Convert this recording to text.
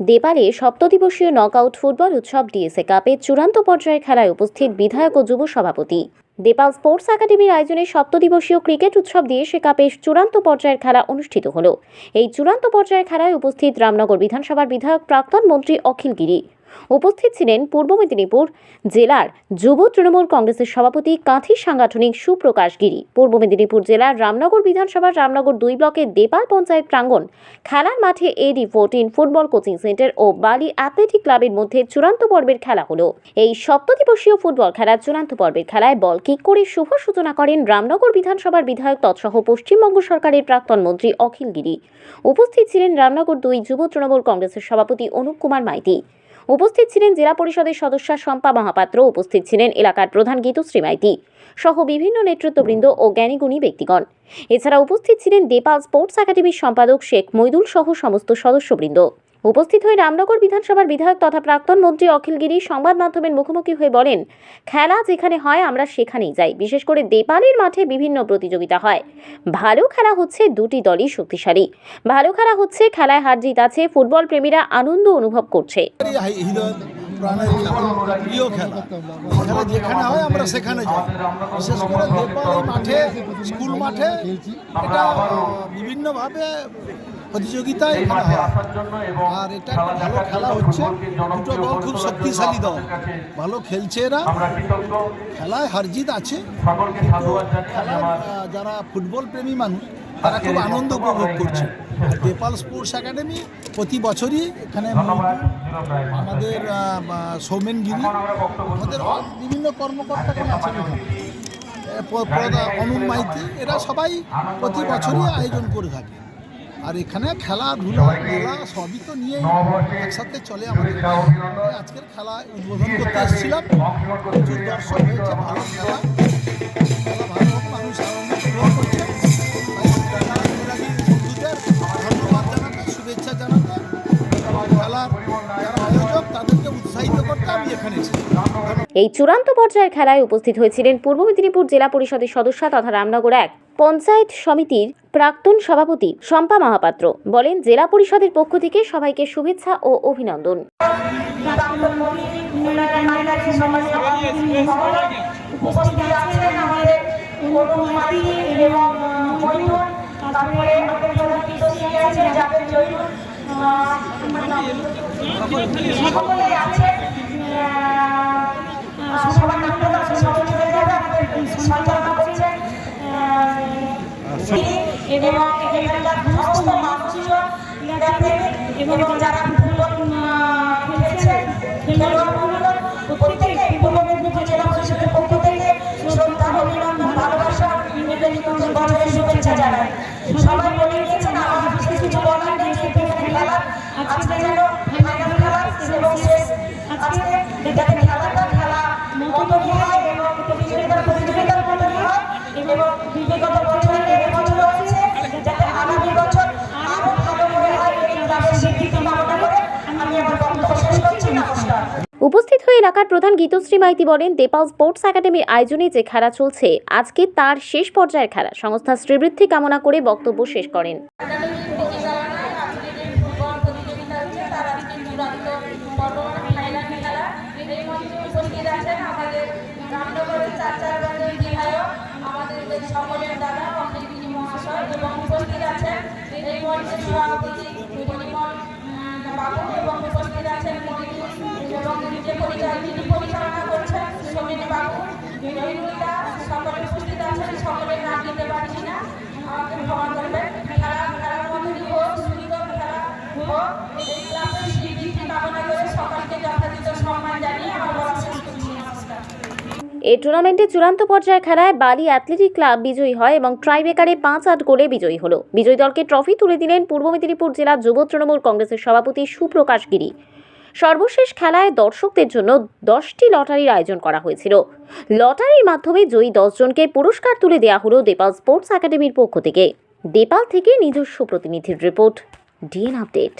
দেপালে সপ্তদিবসীয় knockout football উৎসব DSA কাপের চূড়ান্ত পর্যায়ের খেলায় উপস্থিত বিধায়ক ও যুব সভাপতি। দেপাল স্পোর্টস একাডেমির আয়োজনে সপ্তদিবসীয় ক্রিকেট উৎসব দিয়ে সে কাপের চূড়ান্ত পর্যায়ের খেলা অনুষ্ঠিত হল। এই চূড়ান্ত পর্যায়ের খেলায় উপস্থিত রামনগর বিধানসভার বিধায়ক প্রাক্তন মন্ত্রী অখিল গিরি। উপস্থিত ছিলেন পূর্ব মেদিনীপুর জেলার যুব তৃণমূল কংগ্রেসের সভাপতি কাঁথি সাংগঠনিক সুপ্রকাশ গিরি। পূর্ব মেদিনীপুর জেলার রামনগর বিধানসভার রামনগর দুই ব্লকের দেপাল পঞ্চায়েত প্রাঙ্গণ খেলার মাঠে AD fourteen football coaching centre ও বালি অ্যাথলেটিক ক্লাবের মধ্যে চূড়ান্ত পর্বের খেলা হলো। এই সপ্তদিবসীয় ফুটবল খেলার চূড়ান্ত পর্বের খেলায় বল কিক করে শুভ সূচনা করেন রামনগর বিধানসভার বিধায়ক তৎসহ পশ্চিমবঙ্গ সরকারের প্রাক্তন মন্ত্রী অখিল গিরি। উপস্থিত ছিলেন রামনগর দুই যুব তৃণমূল কংগ্রেসের সভাপতি অনুপ কুমার মাইতি। উপস্থিত ছিলেন জেলা পরিষদের সদস্য শম্পা মহাপাত্র, উপস্থিত ছিলেন এলাকার প্রধান গীতুশ্রী মাইতি সহ বিভিন্ন নেতৃত্ববৃন্দ ও জ্ঞানীগুণী ব্যক্তিগণ। এছাড়া উপস্থিত ছিলেন দেপাল স্পোর্টস একাডেমির সম্পাদক শেখ মৈদুল সহ সমস্ত সদস্যবৃন্দ। উপস্থিত হয়ে রামনগর বিধানসভার বিধায়ক তথা প্রাক্তন মন্ত্রী অখিল গিরি সংবাদ মাধ্যমের মুখোমুখি হয়ে বলেন, খেলা যেখানে হয়, আমরা সেখানেই যাই। বিশেষ করে দেপালের মাঠে বিভিন্ন প্রতিযোগিতা হয়। ভালো খেলা হচ্ছে দুটি দলই শক্তিশালী। ভালো খেলা হচ্ছে খেলায় হার জিত আছে, ফুটবল প্রেমীরা আনন্দ অনুভব করছে। প্রিয় খেলা। খেলা যেখানে হয়, আমরা সেখানে যাই। বিশেষ করে মাঠে, স্কুল মাঠে, এটা বিভিন্নভাবে প্রতিযোগিতায় এখানে হয়। আর এটা একটা ভালো খেলা হচ্ছে। দুটো দল খুব শক্তিশালী দল। ভালো খেলছে এরা। খেলায় হারজিত আছে। কিন্তু যারা ফুটবল প্রেমী মানুষ তারা খুব আনন্দ উপভোগ করছে। নেপাল স্পোর্টস একাডেমি প্রতি বছরই এখানে আমাদের সৌমেন গিরি। আমাদের বিভিন্ন কর্মকর্তাগণ আছেন এখানে। মাইতি এরা সবাই প্রতি বছরই আয়োজন করে থাকে। আর এখানে খেলাধুলা মেলা সবই তো নিয়ে একসাথে চলে আমাদের। আজকের খেলা উদ্বোধন করতে এসেছিলাম। প্রচুর দর্শক হয়েছে ভালো খেলা। খেলা ভালো মানুষ আনন্দ উপভোগ করছে। খেলা ধন্যবাদ জানাতে শুভেচ্ছা জানাতে খেলার উৎসাহিত আমি এখানে এই চূড়ান্ত পর্যায়ের খেলায় উপস্থিত হয়েছিলেন পূর্ব মেদিনীপুর জেলা পরিষদের সদস্য তথা রামনগর এক পঞ্চায়েত সমিতির প্রাক্তন সভাপতি শম্পা মহাপাত্র। বলেন জেলা পরিষদের পক্ষ থেকে সবাইকে শুভেচ্ছা ও অভিনন্দন। এবং বিশ্বসী আছে জন্য সবার নামটা আছে সকলে চলে যাবে আমাদের সঞ্চালনা করছেন এবং এখানকার যারা ফুটবল খেলছেন খেলোয়াড়গুলো প্রত্যেকে পূর্ব মেদিনীপুর জেলা পরিষদের থেকে শ্রদ্ধা অভিনন্দন ভালোবাসা শুভেচ্ছা জানাই সবাই বলে গিয়েছেন আমার বিশেষ কিছু বলার নেই। উপস্থিত হয়ে এলাকার প্রধান গীতশ্রী মাইতি বলেন, দেপাল স্পোর্টস একাডেমির আয়োজনে যে খেলা চলছে, আজকে তার শেষ পর্যায়ের খেলা। সংস্থা শ্রীবৃদ্ধি কামনা করে বক্তব্য শেষ করেন। এবং উপস্থিত আছেন এবং যে পরিচালনা যিনি পরিচালনা করছেন সমীর বাবু সকলে উপস্থিত আছেন সকলের নাম দিতে পারছি না। এই টুর্নামেন্টের চূড়ান্ত পর্যায়ের খেলায় বালি অ্যাথলেটিক ক্লাব বিজয়ী হয় এবং ট্রাইবেকারে পাঁচ আট গোলে বিজয়ী হলো। বিজয়ী দলকে ট্রফি তুলে দিলেন পূর্ব মেদিনীপুর জেলা যুব তৃণমূল কংগ্রেসের সভাপতি সুপ্রকাশ গিরি। সর্বশেষ খেলায় দর্শকদের জন্য দশটি লটারির আয়োজন করা হয়েছিল। লটারির মাধ্যমে জয়ী দশজনকে পুরস্কার তুলে দেওয়া হলো দেপাল স্পোর্টস একাডেমির পক্ষ থেকে। দেপাল থেকে নিজস্ব প্রতিনিধির রিপোর্ট, ডিএন আপডেট।